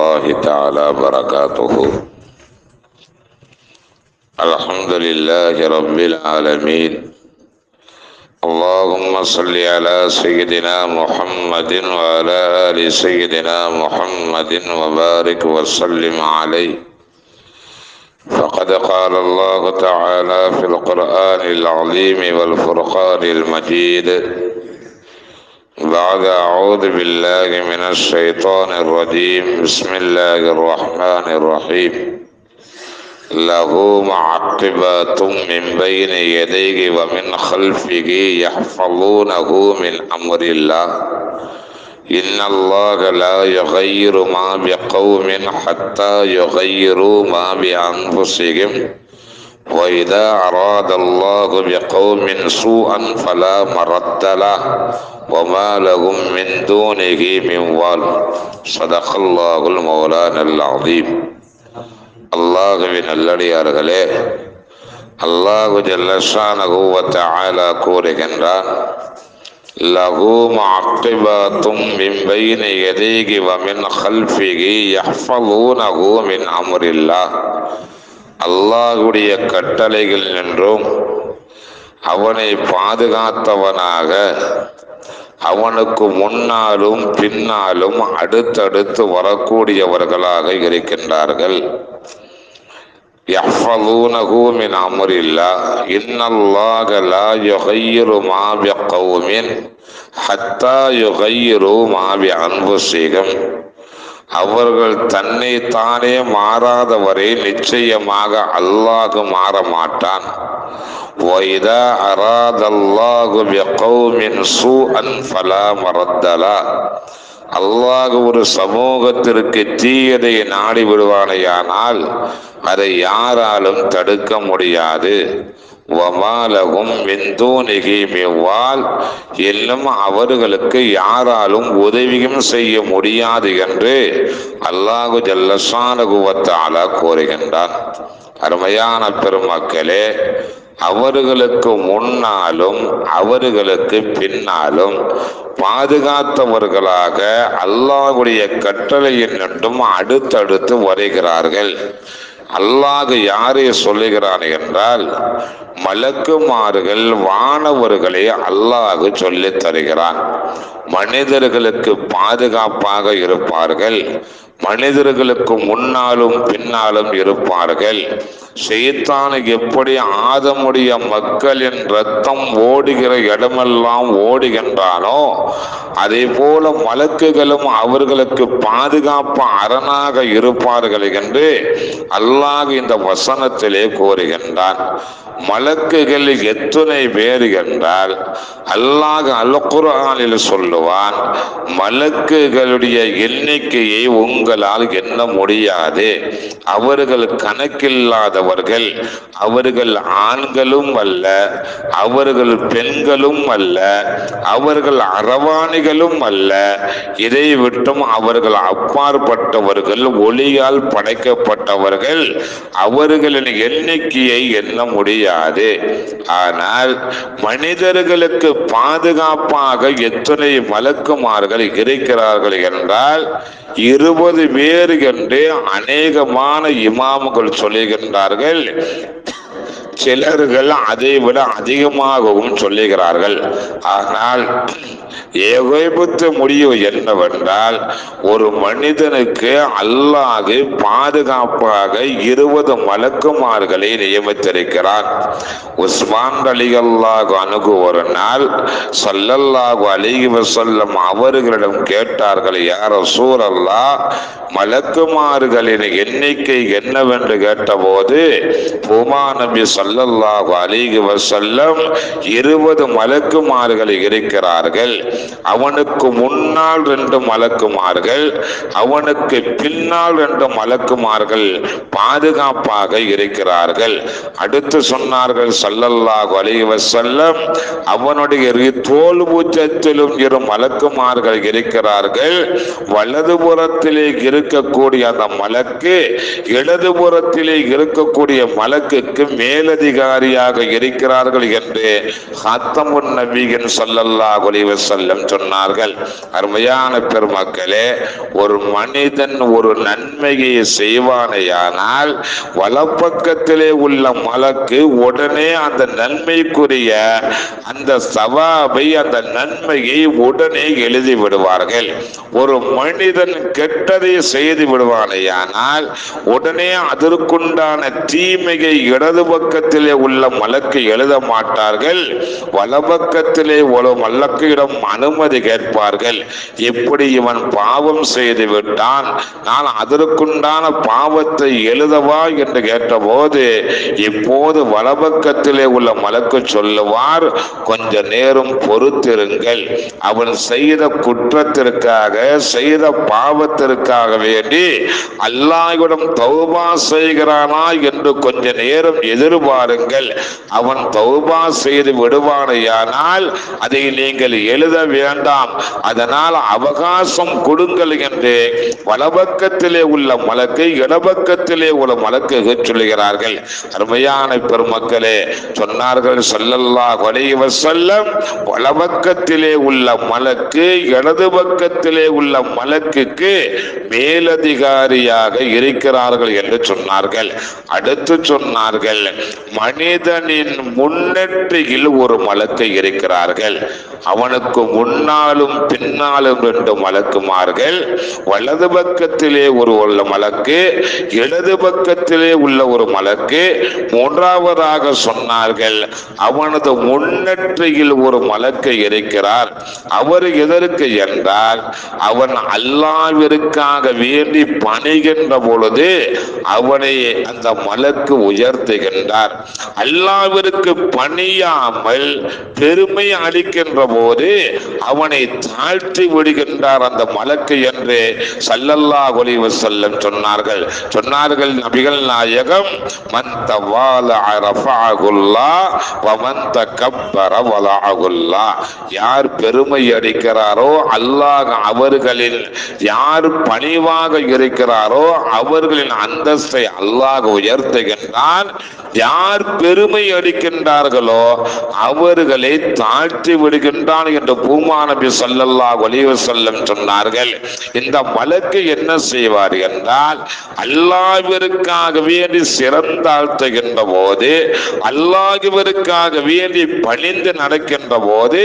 الله تعالى وبركاته. الحمد لله رب العالمين. اللهم صل على سيدنا محمد وعلى آل سيدنا محمد وبارك وسلم عليه. فقد قال الله تعالى في القرآن العظيم والفرقان المجيد بعد أعوذ بالله من الشيطان الرجيم. بسم الله الرحمن الرحيم. له معقبات من بين يديه ومن خلفه يحفظونه من أمر الله. إن الله لا يغير ما بقوم حتى يغيروا ما بأنفسهم. وإذا أراد الله بقوم سوءا فلا مرد له وما لهم من دونه من وال صدق الله المولانا العظيم அல்லாஹுவின் நல்லடியார்களே அல்லாஹு ஜல்லஷானகுவத்தாலா கூறுகின்றான் லகு மாக்கிபாத்தும் மின் பைனி யதீகி வமின் ஹல்ஃபிகி யஹ்ஃபலூனஹு மின் அம்ரில்லாஹ் அல்லாஹுடைய கட்டளைகள் நின்றும் அவனை பாதுகாத்தவனாக அவனுக்கு முன்னாலும் பின்னாலும் அடுத்தடுத்து வரக்கூடியவர்களாக இருக்கின்றார்கள் يحفظونه من أمر الله إن الله لا يغير ما بقوم حتى يغيروا ما بأنفسهم அவர்கள் தன்னை தானே மாறாதவரை நிச்சயமாக அல்லாஹ் மாற மாட்டான் وإذا أراد الله بقوم سوءا فلا مرد له அல்லாஹ் ஒரு சமூகத்திற்கு தீயதை நாடி விடுவானையானால் அதை யாராலும் தடுக்க முடியாது வமாலகும் விந்தூனிகி மிவ்வால் அவர்களுக்கு யாராலும் உதவியும் செய்ய முடியாது என்று அல்லாஹு ஜல்லசானகுவத்தாலா கூறுகின்றான். அருமையான பெருமக்களே அவர்களுக்கு முன்னாலும் அவர்களுக்கு பின்னாலும் பாதுகாத்தவர்களாக அல்லாஹுடைய கட்டளையின் நின்றும் அடுத்தடுத்து வருகிறார்கள். அல்லாஹ் யாரை சொல்லுகிறான் என்றால் மலக்குமார்கள் வானவர்களை அல்லாஹ் சொல்லித் தருகிறான். மனிதர்களுக்கு பாதுகாப்பாக இருப்பார்கள். மனிதர்களுக்கு முன்னாலும் பின்னாலும் இருப்பார்கள். செய்தான் எப்படி ஆதமுடைய மக்களின் ரத்தம் ஓடுகிற இடமெல்லாம் ஓடுகின்றானோ அதே போல மலக்குகளும் அவர்களுக்கு பாதுகாப்பு அரணாக இருப்பார்கள் என்று அல்லாஹ் இந்த வசனத்திலே கூறுகின்றான். மலக்குகள் எத்தனை பேர் என்றால் அல்லாஹ் அல்குரானில் சொல்லுவான் மலக்குகளுடைய எண்ணிக்கையை உங்களால் எண்ண முடியாது. அவர்கள் கணக்கில்லாத கணக்கில்லாதவர்கள் அவர்கள் ஆண்களும் அல்ல அவர்கள் பெண்களும் அல்ல அவர்கள் அரவாணிகளும் அல்ல. இதை விட்டும் அவர்கள் அப்பாற்பட்டவர்கள் ஒளியால் படைக்கப்பட்டவர்கள். அவர்களின் எண்ணிக்கையை எண்ண முடியாது. ஆனால் மனிதர்களுக்கு பாதுகாப்பாக எத்தனை மலக்குமார்கள் இருக்கிறார்கள் என்றால் இருபது பேர் என்று அநேகமான இமாமுகள் சொல்லுகிறார்கள். சிலர்கள் அதை விட அதிகமாகவும் சொல்லுகிறார்கள். ஆனால் ஏகைபுத்த முடிவு என்னவென்றால் ஒரு மனிதனுக்கு அல்லாது பாதுகாப்பாக இருபது மலக்குமார்களை நியமித்திருக்கிறான். உஸ்மான் அலிகல்லாக அணுகு ஒரு நாள் சொல்லல்லாஹு அலிஹி வசல்லம் அவர்களிடம் கேட்டார்கள் யார் சூரல்லா மலக்குமார்களின் எண்ணிக்கை என்னவென்று கேட்டபோது புமா நபி சல்லல்லாஹு அலிஹி வசல்லம் இருபது மலக்குமார்கள் இருக்கிறார்கள். அவனுக்கு முன்னால் ரெண்டு மலக்குமார்கள் அவனுக்கு பின்னால் ரெண்டு மலக்குமார்கள் பாதுகாப்பாக இருக்கிறார்கள். அடுத்து சொன்னார்கள் சல்லல்லாஹு அலைஹி செல்லம் அவனுடைய தோல் பூச்சத்திலும் இரு மலக்குமார்கள் இருக்கிறார்கள். வலதுபுறத்திலே இருக்கக்கூடிய அந்த மலக்கு இடதுபுறத்திலே இருக்கக்கூடிய மலக்குக்கு மேலதிகாரியாக இருக்கிறார்கள் என்று ஹத்தமுன் நபியின் சொல்லல்லா அலைஹி வஸல்லம் செல்லம் சொன்னார்கள். அருமையான பெருமக்களே ஒரு மனிதன் ஒரு நன்மையை செய்வானேயானால் வலப்பக்கத்திலே உள்ள மலக்கு உடனே அந்த நன்மைக்குரிய அந்த சவாபை அந்த நன்மையை உடனே எழுதி விடுவார்கள். ஒரு மனிதன் கெட்டதை செய்து விடுவானேயானால் உடனே அதற்குண்டான தீமையை இடது பக்கத்திலே உள்ள மலக்கு எழுத மாட்டார்கள். வலப்பக்கத்திலே ஒரு மலக்கிடம் அனுமதி கேட்பார்கள். எப்படி இவன் பாவம் செய்து விட்டான்? நான் அதற்குண்டான பாவத்தை எழுதவா என்று கேட்டபோது இப்போது வலபக்கத்திலே உள்ள மலக்கு சொல்லுவார் கொஞ்ச நேரம் பொறுத்திருங்கள். அவன் செய்த குற்றத்திற்காக செய்த பாவத்திற்காக வேண்டி அல்லாஹ்விடம் தௌபா செய்கிறானா என்று கொஞ்ச நேரம் எதிர்பாருங்கள். அவன் தௌபா செய்து விடுவானையானால் அதை நீங்கள் எழுத வேண்டாம். அதனால் அவகாசம் கொடுங்கள் என்று வலபக்கத்திலே உள்ள மலக்கை இடபக்கத்திலே உள்ள மலக்கு சொல்லுகிறார்கள். அருமையான பெருமக்களே சொன்னார்கள் ஸல்லல்லாஹு கொலைவ செல்லம் வலபக்கத்திலே உள்ள மலக்கு இடது பக்கத்திலே உள்ள மலக்குக்கு மேலதிகாரியாக இருக்கிறார்கள் என்று சொன்னார்கள். அடுத்து சொன்னார்கள் மனிதனின் முன்னெற்றியில் ஒரு மலக்கை இருக்கிறார்கள். அவனுக்கு முன்னாலும் பின்னாலும் ரெண்டு மலக்குமார்கள். வலது பக்கத்திலே ஒரு உள்ள மலக்கு இடது பக்கத்திலே உள்ள ஒரு மலக்கு. மூன்றாவதாக சொன்னார்கள் அவனது முன்னெற்றியில் ஒரு மலக்கு இருக்கிறார். அவர் எதற்கு என்றால் அவன் அல்லாவிற்காக வேண்டி பணிகின்ற பொழுது அவனை அந்த மலக்கு உயர்த்துகின்றார். அல்லாவிற்கு பணியாமல் பெருமை அளிக்கின்ற போது அவனை தாழ்த்தி விடுகின்றார் அந்த மலக்கு என்று சல்லல்லா ஒலிவு செல்லம் சொன்னார்கள். சொன்னார்கள் நபிகள் நாயகம் மந்த தவால ரஃபஅகுல்லா வ மன் யார் பெருமை அடிக்கிறாரோ அல்லாஹ் அவர்களில் யார் பணிவாக இருக்கிறாரோ அவர்களின் அந்தஸ்தை அல்லாஹ் உயர்த்துகின்றான். யார் பெருமை அடிக்கின்றார்களோ அவர்களை தாழ்த்தி விடுகின்றான் என்று பூமா நபி சல்லல்லா ஒலிவு செல்லம் சொன்னார்கள் இந்த மலக்கு என்ன செய்வார் என்றால் அல்லாஹ்விற்காக வேண்டி சிறந்தாழ்த்துகின்ற போது அல்லாஹ்விற்காக வேண்டி பணிந்து நடக்கின்ற போது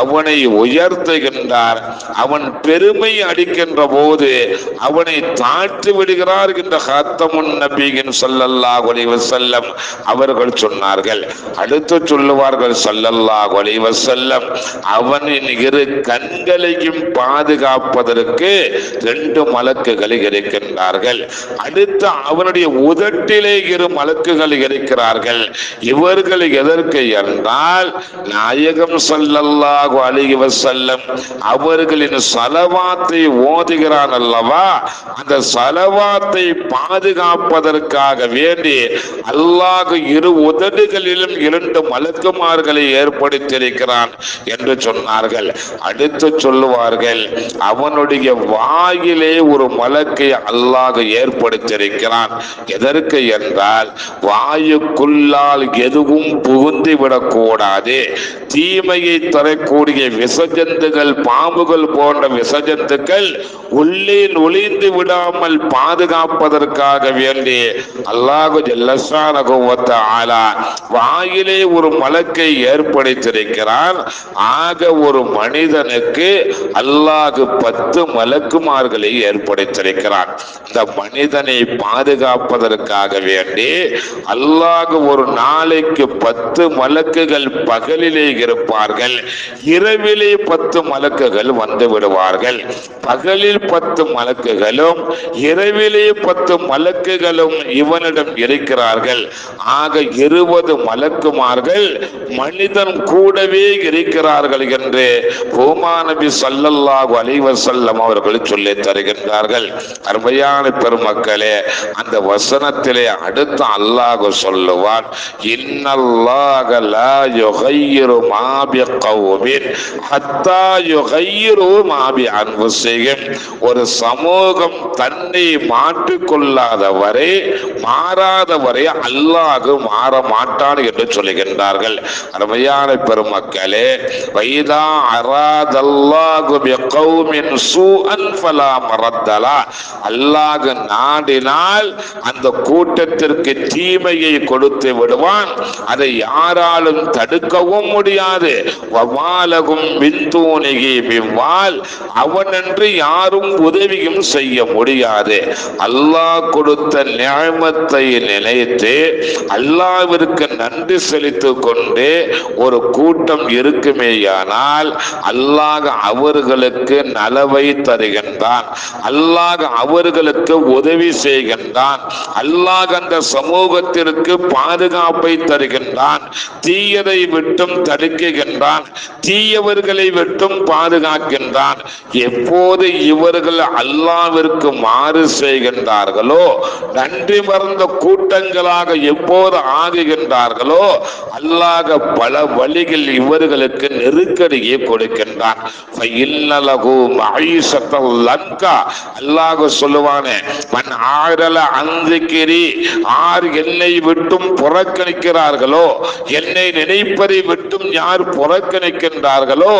அவனை உயர்த்துகின்றார். அவன் பெருமை அடிக்கின்ற போது அவனை தாழ்த்து விடுகிறார் என்ற ஹத்தமுன் நபியின் சொல்லல்லா ஒலிவு செல்லம் அவர்கள் சொன்னார்கள். அடுத்து சொல்லுவார்கள் ஸல்லல்லாஹு செல்லம் அவன் அவனின் இரு கண்களையும் பாதுகாப்பதற்கு ரெண்டு மலக்குகள் இருக்கின்றார்கள் அடுத்து அவனுடைய உதட்டிலே இரு மலக்குகள் இருக்கிறார்கள் இவர்கள் எதற்கு என்றால் நாயகம் ஸல்லல்லாஹு அலைஹி வஸல்லம் அவர்களின் சலவாத்தை ஓதுகிறான் அல்லவா? அந்த சலவாத்தை பாதுகாப்பதற்காக வேண்டி அல்லாஹ் இரு உதடுகளிலும் இரண்டு மலக்குமார்களை ஏற்படுத்தியிருக்கிறான் என்று சொன்னார் சொல்லுவார்கள். அடுத்து சொல்லுவார்கள் அவனுடைய வாயிலே ஒரு மலக்கை அல்லாஹ் ஏற்படுத்தியிருக்கிறான். எதற்கு என்றால் வாயுக்குள்ளால் எதுவும் புகுந்து விடக்கூடாது. தீமையை தரக்கூடிய விசஜந்துகள் பாம்புகள் போன்ற விஷஜந்துக்கள் உள்ளே நுழைந்து விடாமல் பாதுகாப்பதற்காக வேண்டி அல்லாஹு ஜல்லசானகுவத்த ஆலா வாயிலே ஒரு மலக்கை ஏற்படுத்தியிருக்கிறான். ஆக ஒரு மனிதனுக்கு அல்லாஹு பத்து மலக்குமார்களை ஏற்படுத்தியிருக்கிறான். இந்த மனிதனை பாதுகாப்பதற்காக வேண்டி அல்லாஹு ஒரு நாளைக்கு பத்து மலக்குகள் பகலிலே இருப்பார்கள் இரவிலே பத்து மலக்குகள் வந்து விடுவார்கள். பகலில் பத்து மலக்குகளும் இரவிலே பத்து மலக்குகளும் இவனிடம் இருக்கிறார்கள். ஆக இருபது மலக்குமார்கள் மனிதன் கூடவே இருக்கிறார்கள் என்று பூமா நபி ஸல்லல்லாஹு அலைஹி அவர்கள் சொல்லி தருகின்றார்கள் அருமையான பெருமக்களே அந்த வசனத்திலே அடுத்து அல்லாஹ் சொல்லுவான் இன்னல்லாக லா யுகையிரு மாபி பிகௌமின் ஹத்தா யுகையிரு மாபி அன்பு செய்யும் ஒரு சமூகம் தன்னை மாற்றிக்கொள்ளாத வரை மாறாத மாறாதவரை அல்லாஹ் மாற மாட்டான் என்று சொல்லுகின்றார்கள். அருமையான பெருமக்களே வைதா அராதல்லாஹு பிகௌமின் சூஅன் ஃபலா மரத்தலா. அல்லாஹ் நாடினால் அந்த கூட்டத்திற்கு தீமையை கொடுத்து விடுவான். அதை யாராலும் தடுக்கவும் முடியாது. வவாலகும் விந்தூனிகி பிவால் அவனன்று யாரும் உதவியும் செய்ய முடியாது. அல்லாஹ் கொடுத்த நியாமத்தை நினைத்து அல்லாவிற்கு நன்றி செலுத்திக் கொண்டு ஒரு கூட்டம் இருக்குமேயானால் அல்லாஹ் அவர்களுக்கு நலவை தருகின்றான். அல்லாஹ் அவர்களுக்கு உதவி செய்கின்றான். அல்லாஹ் அந்த சமூகத்திற்கு பாதுகாப்பை தருகின்றான். தீயதை விட்டும் தடுக்குகின்றான். தீயவர்களை விட்டும் பாதுகாக்கின்றான். எப்போது இவர்கள் அல்லாவிற்கு மாறு செய்கின்றார்களோ நன்றி மறந்த கூட்டங்களாக எப்போது ஆகுகின்றார்களோ அல்லாஹ் பல வழிகள் இவர்களுக்கு நெருக்கடியை கொடுக்கின்றான். அல்லாஹ் சொல்லுவானே மன் ஆரல அந்திக்கிரி ஆர் என்னை விட்டும் புறக்கணிக்கிறார்களோ என்னை நினைப்பதை விட்டும் யார் புறக்கணிக்கின்றார்களோ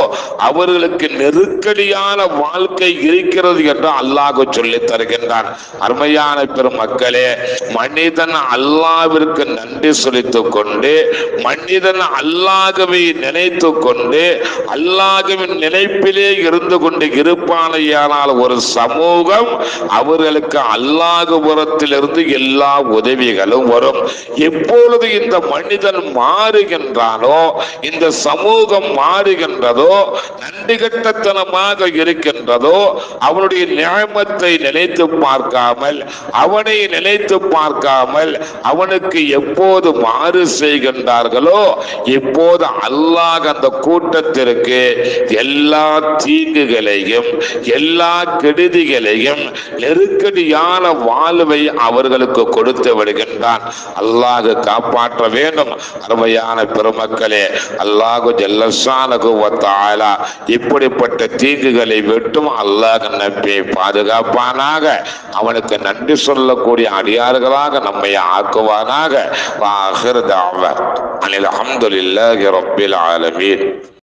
அவர்களுக்கு நெருக்கடியான வாழ்க்கை இருக்கிறது என்று அல்லாஹ் சொல்லி தருகின்றான். அருமையான பெருமக்களே மனிதன் அல்லாவிற்கு நன்றி செலுத்திக் கொண்டு மனிதன் அல்லாகவே நினைத்து கொண்டு அல்லாஹுவின் நினைப்பிலே இருந்து கொண்டு இருப்பானையானால் ஒரு சமூகம் அவர்களுக்கு அல்லாஹுபுரத்திலிருந்து எல்லா உதவிகளும் வரும். எப்பொழுது இந்த மனிதன் மாறுகின்றானோ இந்த சமூகம் மாறுகின்றதோ நன்றி கட்டத்தனமாக இருக்கின்றதோ அவனுடைய நியாயத்தை நினைத்து பார்க்காமல் அவனை நினைத்து பார்க்காமல் அவனுக்கு எப்போது மாறு செய்கின்றார்களோ எப்போது அல்லாஹ் அந்த கூட்டத்திற்கு எல்லா தீங்குகளையும் எல்லா கெடுதிகளையும் நெருக்கடியான வாழ்வை அவர்களுக்கு கொடுத்து விடுகின்றான். அல்லாஹ் காப்பாற்ற வேண்டும். அருமையான பெருமக்களே அல்லாஹு ஜல்லசானகு வத்தாலா இப்படிப்பட்ட தீங்குகளை விட்டும் அல்லாஹ் நம்பி பாதுகாப்பானாக அவனுக்கு நன்றி சொல்லக்கூடிய அடியார்களாக நம்மை ஆக்குவானாக. வாஹிர் தாவ அனில் அஹமதுல்லாஹி ரப்பில் ஆலமீன்.